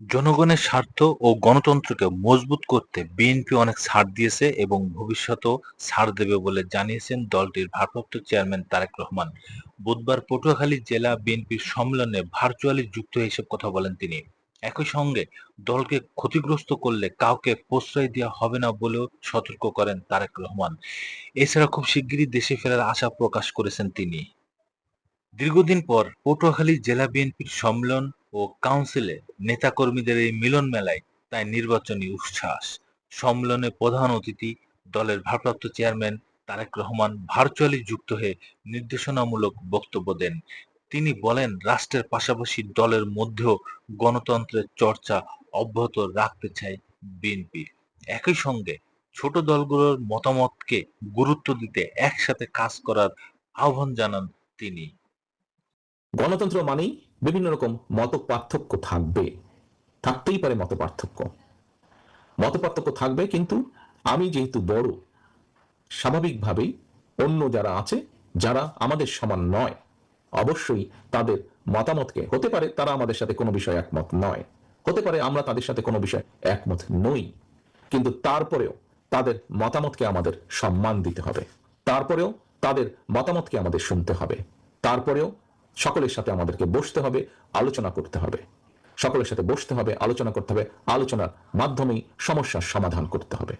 জনগণের স্বার্থ ও গণতন্ত্রকে মজবুত করতে বিএনপি অনেক ছাড় দিয়েছে এবং ভবিষ্যতেও ছাড় দেবে বলে জানিয়েছেন দলটির ভারপ্রাপ্ত চেয়ারম্যান তারেক রহমান। বুধবার পটুয়াখালী জেলা বিএনপির সম্মেলনে ভার্চুয়ালি যুক্ত এসব কথা বলেন তিনি। একই সঙ্গে দলকে ক্ষতিগ্রস্ত করলে কাউকে প্রশ্রয় দেওয়া হবে না বলেও সতর্ক করেন তারেক রহমান। এছাড়া খুব শিগগিরই দেশে ফেরার আশা প্রকাশ করেছেন তিনি। দীর্ঘদিন পর পটুয়াখালী জেলা বিএনপির সম্মেলন ও কাউন্সিলে নেতাকর্মীদের এই মিলন মেলায় তাই নির্বাচনী উচ্ছ্বাস। সম্মেলনে প্রধান অতিথি দলের ভারপ্রাপ্ত চেয়ারম্যান তারেক রহমান ভার্চুয়ালি যুক্ত হয়ে নির্দেশনামূলক বক্তব্য দেন। তিনি বলেন, রাষ্ট্রের পাশাপাশি দলের মধ্যেও গণতন্ত্রের চর্চা অব্যাহত রাখতে চায় বিএনপি। একই সঙ্গে ছোট দলগুলোর মতামতকে গুরুত্ব দিতে একসাথে কাজ করার আহ্বান জানান তিনি। গণতন্ত্র মানেই বিভিন্ন রকম মত পার্থক্য থাকবে। থাকতেই পারে মত পার্থক্য মত পার্থক্য থাকবে কিন্তু আমি যেহেতু বড়, স্বাভাবিকভাবেই অন্য যারা আছে, যারা আমাদের সমান নয়, অবশ্যই তাদের মতামতকে, হতে পারে তারা আমাদের সাথে কোনো বিষয় একমত নয়, হতে পারে আমরা তাদের সাথে কোনো বিষয় একমত নই, কিন্তু তারপরেও তাদের মতামতকে আমাদের সম্মান দিতে হবে। তারপরেও তাদের মতামতকে আমাদের শুনতে হবে। তারপরেও সকলের সাথে আমাদেরকে বসতে হবে আলোচনা করতে হবে। সকলের সাথে বসতে হবে আলোচনা করতে হবে আলোচনার মাধ্যমেই সমস্যার সমাধান করতে হবে।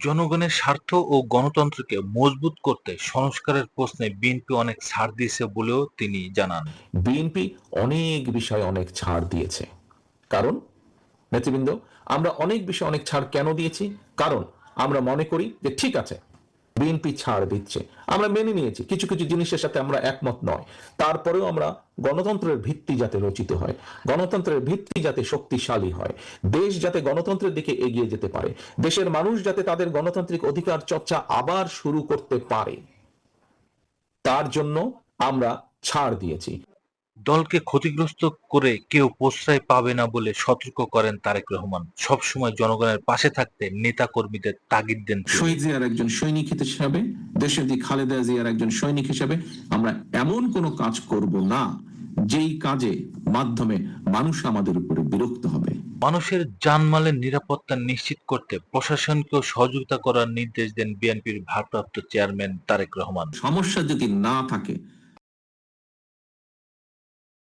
জনগণের স্বার্থ ও গণতন্ত্রকে মজবুত করতে সংস্কারের প্রশ্নে বিএনপি অনেক ছাড় দিয়েছে বলেও তিনি জানান। বিএনপি অনেক বিষয়ে অনেক ছাড় দিয়েছে। কারণ নেতৃবৃন্দ আমরা অনেক বিষয়ে অনেক ছাড় কেন দিয়েছি? কারণ আমরা মনে করি যে ঠিক আছে বিএনপি ছাড় দিচ্ছে। আমরা মেনে নিয়েছি, কিছু কিছু জিনিসের সাথে আমরা একমত নয়। তারপরেও আমরা গণতন্ত্রের ভিত্তি যাতে রচিত হয়, গণতন্ত্রের ভিত্তি যাতে শক্তিশালী হয়, দেশ যাতে গণতন্ত্রের দিকে এগিয়ে যেতে পারে, দেশের মানুষ যাতে তাদের গণতান্ত্রিক অধিকার চর্চা আবার শুরু করতে পারে, তার জন্য আমরা ছাড় দিয়েছি। দলকে ক্ষতিগ্রস্ত করে কেউ প্রশ্রয় পাবে না বলে সতর্ক করেন তারেক রহমান। সবসময় জনগণের পাশে থাকতে নেতা কর্মীদের তাগিদ দেন শহীদ জিয়ার একজন সৈনিক হিসেবে দেশের দিক খালেদা জিয়ার একজন সৈনিক হিসেবে আমরা এমন কোনো কাজ করব না যেই কাজে মাধ্যমে মানুষ আমাদের উপরে বিরক্ত হবে। মানুষের জানমালের নিরাপত্তা নিশ্চিত করতে প্রশাসনকেও সহযোগিতা করার নির্দেশ দেন বিএনপির ভারপ্রাপ্ত চেয়ারম্যান তারেক রহমান। সমস্যা যদি না থাকে